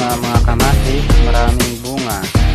na mga kamatis, maraming bunga.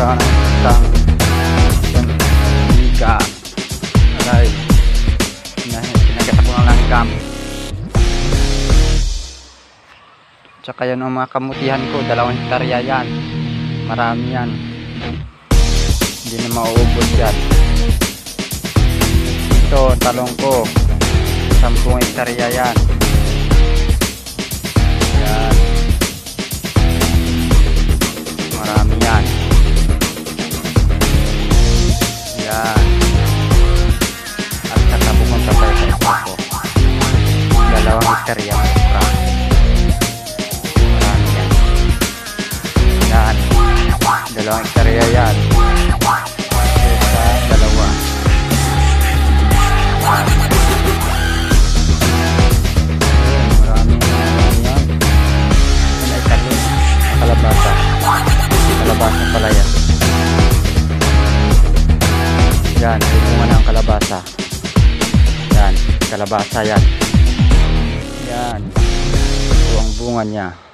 Sinagat na ka ng isang isang biga. Agay. Sina- Sinagat ako ng langgam. Tsaka yan ang mga kamutihan ko, dalawang hektarya yan. Marami yan. Hindi na mauubos yan. Ito, talong ko. Sampung hektarya. Yan. Hektarya. Marami. Marami yan. Yan. Dalawang hektarya yan. Isa, dalawa. Marami talong. Kalabasa. Kalabasa pala yan. Yan, bunga ng kalabasa. Yan, kalabasa yan. Yan. Ito ang bunga niya.